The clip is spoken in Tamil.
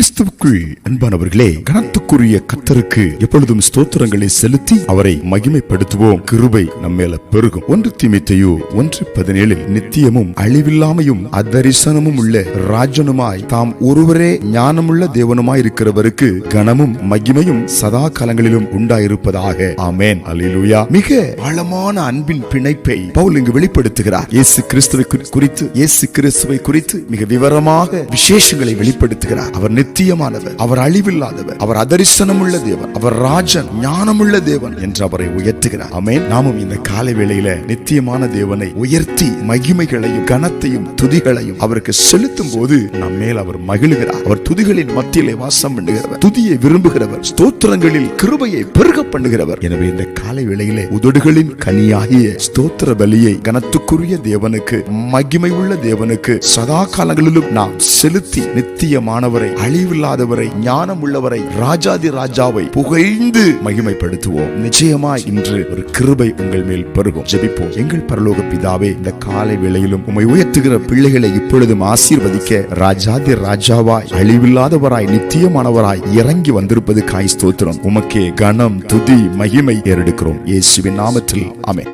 கிறிஸ்துவுக்குள் அன்பானவர்களே கனத்துக்குரிய கத்தருக்கு எப்பொழுதும் ஸ்தோத்திரங்களை செலுத்தி அவரை மகிமைப்படுத்துவோம். கிருபை நம்மேல பெருகும். ஒன்று தீமைத்தையோ ஒன்று பதினேழில் நித்தியமும் அழிவில்லாமையும் அதரிசனமும் உள்ள ராஜனுமாய் தாம் ஒருவரே ஞானமுள்ள தேவனுமாய் இருக்கிறவருக்கு கனமும் மகிமையும் சதா காலங்களிலும் உண்டாயிருப்பதாக. ஆமேன். அலிலுயா மிக ஆழமான அன்பின் பிணைப்பை பவுல் இங்கு வெளிப்படுத்துகிறார். இயேசு கிறிஸ்துவை குறி- குறித்து இயேசு கிறிஸ்துவை குறித்து மிக விவரமாக விசேஷங்களை வெளிப்படுத்துகிறார். அவர் நித்தியமானவர். அவர் அழிவில்லாதவர். அவர் அதரிசனம் உள்ள தேவன். அவர் ராஜன் ஞானமுள்ள தேவன் என்று அவரை உயர்த்துகிறார். அமேன் நாமும் இந்த காலை வேளையில நித்தியமான தேவனை உயர்த்தி மகிமைகளையும் கனத்தையும் துதிகளையும் அவருக்கு செலுத்தும் போது நம் மேல் அவர் மகிழ்கிறார். அவர் துதிகளின் மத்தியிலே வாசம் பண்ணுகிறவர். துதியை விரும்புகிறவர். ஸ்தோத்திரங்களில் கிருபையை பெருக பண்ணுகிறவர். எனவே இந்த காலை வேளையிலே உதடுகளின் கனியாகிய ஸ்தோத்திர பலியை கனத்துக்குரிய தேவனுக்கு மகிமை உள்ள தேவனுக்கு சதா காலங்களிலும் நாம் செலுத்தி நித்தியமானவரை அழி அழிவில்லாதவரை ஞானம் உள்ளவரை ராஜாதி ராஜாவை புகழ்ந்து மகிமைப்படுத்துவோம். நிச்சயமாய் இன்று ஒரு கிருபை உங்கள் மேல் பெருகும். ஜெபிப்போம். எங்கள் பரலோக பிதாவே இந்த காலை வேளையிலும் உம்மை உயர்த்துகிற பிள்ளைகளை இப்பொழுதும் ஆசீர்வதிக்க ராஜாதி ராஜாவாய் அழிவில்லாதவராய் நித்தியமானவராய் இறங்கி வந்திருப்பது காய் ஸ்தோத்திரம். உமக்கே கனம் துதி மகிமை ஏறெடுக்கிறோம். இயேசுவின் நாமத்தில். அமை